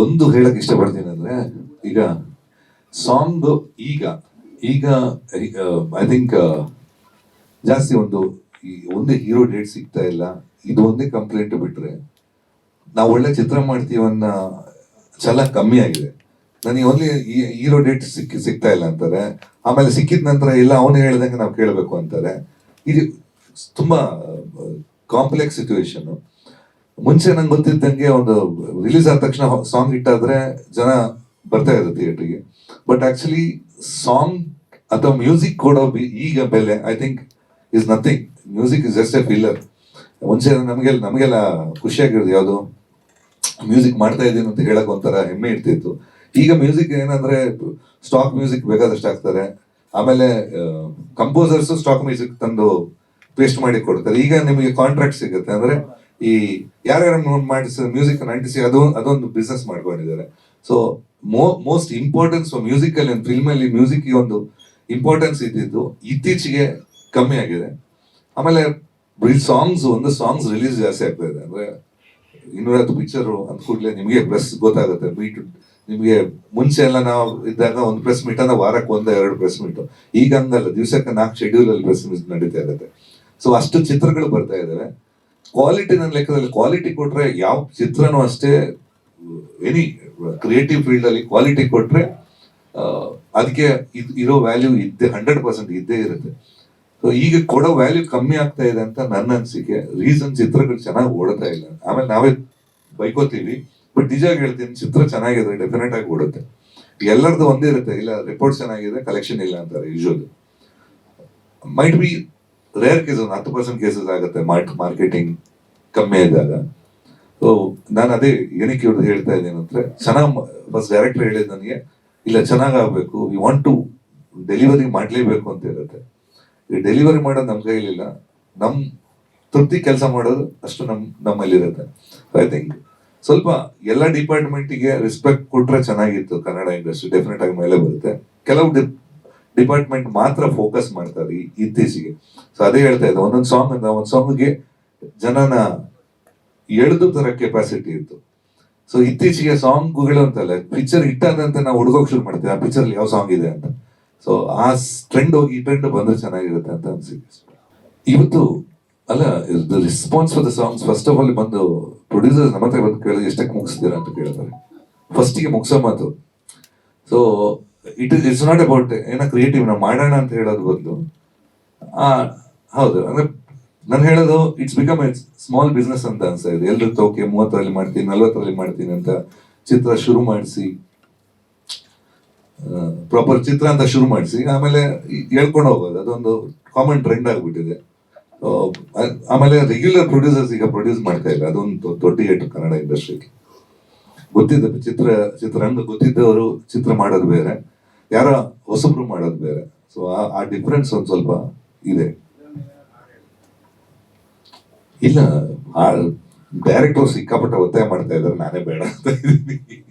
ಒಂದು ಹೇಳಕ್ ಇಷ್ಟಪಡ್ತೀನಿ ಅಂದ್ರೆ, ಈಗ ಸಾಂಗ್ ಈಗ ಈಗ ಐ ಥಿಂಕ್ ಜಾಸ್ತಿ ಒಂದು ಈ ಒಂದೇ ಹೀರೋ ಡೇಟ್ ಸಿಗ್ತಾ ಇಲ್ಲ. ಇದು ಒಂದೇ ಕಂಪ್ಲೇಂಟ್ ಬಿಟ್ರೆ ನಾವು ಒಳ್ಳೆ ಚಿತ್ರ ಮಾಡ್ತೀವಿ ಚಲ ಕಮ್ಮಿ ಆಗಿದೆ. ನನಗೆ ಓನ್ಲಿ ಹೀರೋ ಡೇಟ್ ಸಿಕ್ಕಿ ಸಿಗ್ತಾ ಇಲ್ಲ ಅಂತಾರೆ. ಆಮೇಲೆ ಸಿಕ್ಕಿದ ನಂತರ ಇಲ್ಲ ಅವನು ಹೇಳ್ದಂಗೆ ನಾವು ಕೇಳಬೇಕು ಅಂತಾರೆ. ಇದು ತುಂಬಾ ಕಾಂಪ್ಲೆಕ್ಸ್ ಸಿಚುವೇಶನ್ ಮುಂಚೆ ನಂಗೆ ಗೊತ್ತಿದ್ದಂಗೆ ಒಂದು ರಿಲೀಸ್ ಆದ ತಕ್ಷಣ ಸಾಂಗ್ ಇಟ್ಟಾದ್ರೆ ಜನ ಬರ್ತಾ ಇದ್ರು ಥಿಯೇಟ್ರಿಗೆ ಬಟ್ ಆಕ್ಚುಲಿ ಸಾಂಗ್ ಅಥವಾ ಮ್ಯೂಸಿಕ್ ಕೊಡೋ ಈಗ ಬೆಲೆ I think is nothing music is just a filler ಮುಂಚೆ ನಮಗೆಲ್ಲ ನಮಗೆಲ್ಲ ಖುಷಿಯಾಗಿರೋದು ಯಾವುದು? ಮ್ಯೂಸಿಕ್ ಮಾಡ್ತಾ ಇದ್ದೀನಿ ಅಂತ ಹೇಳಕ್ ಒಂಥರ ಹೆಮ್ಮೆ ಇರ್ತಿತ್ತು. ಈಗ ಮ್ಯೂಸಿಕ್ ಏನಂದ್ರೆ ಸ್ಟಾಕ್ ಮ್ಯೂಸಿಕ್ ಬೇಕಾದಷ್ಟು ಹಾಕ್ತಾರೆ. ಆಮೇಲೆ ಕಂಪೋಸರ್ಸ್ ಸ್ಟಾಕ್ ಮ್ಯೂಸಿಕ್ ತಂದು ಪೇಸ್ಟ್ ಮಾಡಿ ಕೊಡ್ತಾರೆ. ಈಗ ನಿಮಗೆ ಕಾಂಟ್ರಾಕ್ಟ್ ಸಿಗುತ್ತೆ. ಅಂದ್ರೆ ಈ ಯಾರ್ಯಾರು ಮಾಡಿಸ ಮ್ಯೂಸಿಕ್ ಅಂಟಿಸಿ ಅದು, ಅದೊಂದು ಬಿಸ್ನೆಸ್ ಮಾಡ್ಕೊಂಡಿದ್ದಾರೆ. So mo most importance music ಅಲ್ಲಿ ಫಿಲ್ಮ್ ಅಲ್ಲಿ ಮ್ಯೂಸಿಕ್ ಒಂದು ಇಂಪಾರ್ಟೆನ್ಸ್ ಇದ್ದಿದ್ದು ಇತ್ತೀಚೆಗೆ ಕಮ್ಮಿ ಆಗಿದೆ. ಆಮೇಲೆ ಸಾಂಗ್ಸ್ ಒಂದು ಸಾಂಗ್ಸ್ ರಿಲೀಸ್ ಜಾಸ್ತಿ ಆಗ್ತಾ ಇದೆ. ಅಂದ್ರೆ ಇನ್ನೂರತ್ತು ಪಿಕ್ಚರ್ ಅಂದ ಕೂಡಲೇ ನಿಮಗೆ ಪ್ರೆಸ್ ಗೊತ್ತಾಗುತ್ತೆ. ಮೀಟ್ ನಿಮಗೆ ಮುಂಚೆ ಎಲ್ಲ ನಾವು ಇದ್ದಾಗ ಒಂದು ಪ್ರೆಸ್ ಮೀಟ್ ಅಂದ್ರೆ ವಾರಕ್ಕೆ ಒಂದು ಎರಡು ಪ್ರೆಸ್ ಮೀಟ್ ಈಗ ಹಂಗಲ್ಲ. ದಿವಸಕ್ಕೆ ನಾಲ್ಕು ಶೆಡ್ಯೂಲ್ ಅಲ್ಲಿ ಪ್ರೆಸ್ ಮೀಟ್ ನಡೀತಾ ಇರುತ್ತೆ. ಸೊ ಅಷ್ಟು ಚಿತ್ರಗಳು ಬರ್ತಾ ಇದಾವೆ. ಕ್ವಾಲಿಟಿ ನನ್ನ ಲೆಕ್ಕದಲ್ಲಿ ಕ್ವಾಲಿಟಿ ಕೊಟ್ರೆ ಯಾವ ಚಿತ್ರನೂ ಅಷ್ಟೇ ಎನಿ ಕ್ರಿಯೇಟಿವ್ ಫೀಲ್ಡ್ ಅಲ್ಲಿ ಕ್ವಾಲಿಟಿ ಕೊಟ್ರೆ ಅದಕ್ಕೆ ಇರೋ ವ್ಯಾಲ್ಯೂ ಇದ್ದೇ ಹಂಡ್ರೆಡ್ ಪರ್ಸೆಂಟ್ ಇದ್ದೇ ಇರುತ್ತೆ. ಸೊ ಈಗ ಕೊಡೋ ವ್ಯಾಲ್ಯೂ ಕಮ್ಮಿ ಆಗ್ತಾ ಇದೆ ಅಂತ ನನ್ನ ಅನಿಸಿಕೆ. ರೀಸನ್ ಚಿತ್ರಗಳು ಚೆನ್ನಾಗಿ ಓಡುತ್ತಾ ಇಲ್ಲ. ಆಮೇಲೆ ನಾವೇ ಬೈಕೋತೀವಿ ಬಟ್ ನಿಜ ಹೇಳ್ತೀನಿ, ಚಿತ್ರ ಚೆನ್ನಾಗಿದೆ ಡೆಫಿನೆಟ್ ಆಗಿ ಓಡುತ್ತೆ. ಎಲ್ಲರದು ಒಂದೇ ಇರುತ್ತೆ, ಇಲ್ಲ ರಿಪೋರ್ಟ್ ಚೆನ್ನಾಗಿದೆ ಕಲೆಕ್ಷನ್ ಇಲ್ಲ ಅಂತಾರೆ usually might be rare case ಒಂದು ಹತ್ತು ಪರ್ಸೆಂಟ್ ಕೇಸಸ್ ಆಗುತ್ತೆ ಮಾರ್ಕೆಟಿಂಗ್ ಕಮ್ಮಿ ಇದ್ದಾಗ ಸೊ ನಾನು ಅದೇ ಏನಕ್ಕೆ ಇವ್ರದ್ದು ಹೇಳ್ತಾ ಇದ್ದೀನಿ ಅಂದ್ರೆ ಚೆನ್ನಾಗಿ ಫಸ್ಟ್ ಡೈರೆಕ್ಟರ್ ಹೇಳಿದ್ ನನಗೆ, ಇಲ್ಲ ಚೆನ್ನಾಗ್ ಆಗ್ಬೇಕು ವಿ ವಾಂಟ್ ಟು ಡೆಲಿವರಿ ಮಾಡ್ಲೇಬೇಕು ಅಂತ ಇರುತ್ತೆ ಈ ಡೆಲಿವರಿ ಮಾಡೋದು ನಮ್ಮ ಕೈಲಿಲ್ಲ. ನಮ್ ತೃಪ್ತಿ ಕೆಲಸ ಮಾಡೋದು ಅಷ್ಟು ನಮ್ಮ ನಮ್ಮಲ್ಲಿರುತ್ತೆ. ಐ ಥಿಂಕ್ ಸ್ವಲ್ಪ ಎಲ್ಲ ಡಿಪಾರ್ಟ್ಮೆಂಟಿಗೆ ರೆಸ್ಪೆಕ್ಟ್ ಕೊಟ್ರೆ ಚೆನ್ನಾಗಿತ್ತು ಕನ್ನಡ ಇಂಡಸ್ಟ್ರಿ ಡೆಫಿನೆಟ್ ಆಗಿ ಮೇಲೆ ಬರುತ್ತೆ. ಕೆಲವು ಡಿಪಾರ್ಟ್ಮೆಂಟ್ ಮಾತ್ರ ಫೋಕಸ್ ಮಾಡ್ತಾರೆ ಇತ್ತೀಚೆಗೆ. ಸೊ ಅದೇ ಹೇಳ್ತಾ ಇದ್ದೆ, ಒಂದೊಂದು ಸಾಂಗ್ ಒಂದು ಒಂದ್ ಸಾಂಗ್ಗೆ ಜನನ ಎಳೆದು ತರ ಕೆಪಾಸಿಟಿ ಇತ್ತು. ಸೊ ಇತ್ತೀಚೆಗೆ ಸಾಂಗ್ಗಳು ಅಂತಲ್ಲ ಪಿಕ್ಚರ್ ಇಟ್ಟಾದಂತೆ ನಾವು ಹುಡುಗೋಕ್ ಶುರು ಮಾಡ್ತೀವಿ, ಆ ಪಿಕ್ಚರ್ ಯಾವ ಸಾಂಗ್ ಇದೆ ಅಂತ. ಸೊ ಆ ಟ್ರೆಂಡ್ ಹೋಗಿ ಟ್ರೆಂಡ್ ಬಂದ್ರೆ ಚೆನ್ನಾಗಿರುತ್ತೆ ಅಂತ ಅನ್ಸಿದೆ ಇವತ್ತು, ಅಲ್ಲ the response for the songs first of all ಬಂದು ಪ್ರೊಡ್ಯೂಸರ್ಸ್ ನಮ್ಮ ಹತ್ರ ಬಂದು ಕೇಳಿದ್ರೆ ಎಷ್ಟಕ್ಕೆ ಮುಗಿಸ್ತೀರಾ ಅಂತ ಕೇಳ್ತಾರೆ ಫಸ್ಟಿಗೆ ಮುಗಿಸೋ ಮಾತು. So it is it's not about ಏನೋ ಕ್ರಿಯೇಟಿವ್ ನಾವು ಮಾಡೋಣ ಅಂತ ಹೇಳೋದು ಬದಲು. ಹೌದು. ಅಂದ್ರೆ ನಾನು ಹೇಳೋದು it's become a small business ಅಂತ ಅನ್ಸ್ತಾ ಇದೆ. ಎಲ್ರು ತೋಕೆ ಮೂವತ್ತರಲ್ಲಿ ಮಾಡ್ತೀನಿ, ನಲ್ವತ್ತರಲ್ಲಿ ಮಾಡ್ತೀನಿ ಅಂತ ಚಿತ್ರ ಶುರು ಮಾಡಿಸಿ ಪ್ರಾಪರ್ ಚಿತ್ರ ಅಂತ ಶುರು ಮಾಡಿಸಿ, ಆಮೇಲೆ ಹೇಳ್ಕೊಂಡು ಹೋಗೋದು. ಅದೊಂದು ಕಾಮನ್ ಟ್ರೆಂಡ್ ಆಗಿಬಿಟ್ಟಿದೆ. ಆಮೇಲೆ ರೆಗ್ಯುಲರ್ ಪ್ರೊಡ್ಯೂಸರ್ಸ್ ಈಗ ಪ್ರೊಡ್ಯೂಸ್ ಮಾಡ್ತಾ ಇಲ್ಲ. ಅದೊಂದು ದೊಡ್ಡ ಏಟು ಕನ್ನಡ ಇಂಡಸ್ಟ್ರಿಗೆ ಗೊತ್ತಿದ್ದ ಚಿತ್ರ ಚಿತ್ರರಂಗ ಗೊತ್ತಿದ್ದವರು ಚಿತ್ರ ಮಾಡೋದು ಬೇರೆ. ಯಾರ ಹೊಸಬ್ರು ಮಾಡೋದು ಬೇರೆ. ಸೊ ಆ ಡಿಫ್ರೆನ್ಸ್ ಒಂದ್ ಸ್ವಲ್ಪ ಇದೆ. ಇಲ್ಲ ಡೈರೆಕ್ಟರ್ ಸಿಕ್ಕಾಪಟ್ಟೆ ಒತ್ತಾಯ ಮಾಡ್ತಾ ಇದ್ದಾರೆ, ನಾನೇ ಬೇಡ ಅಂತ ಇದ್ದೀನಿ.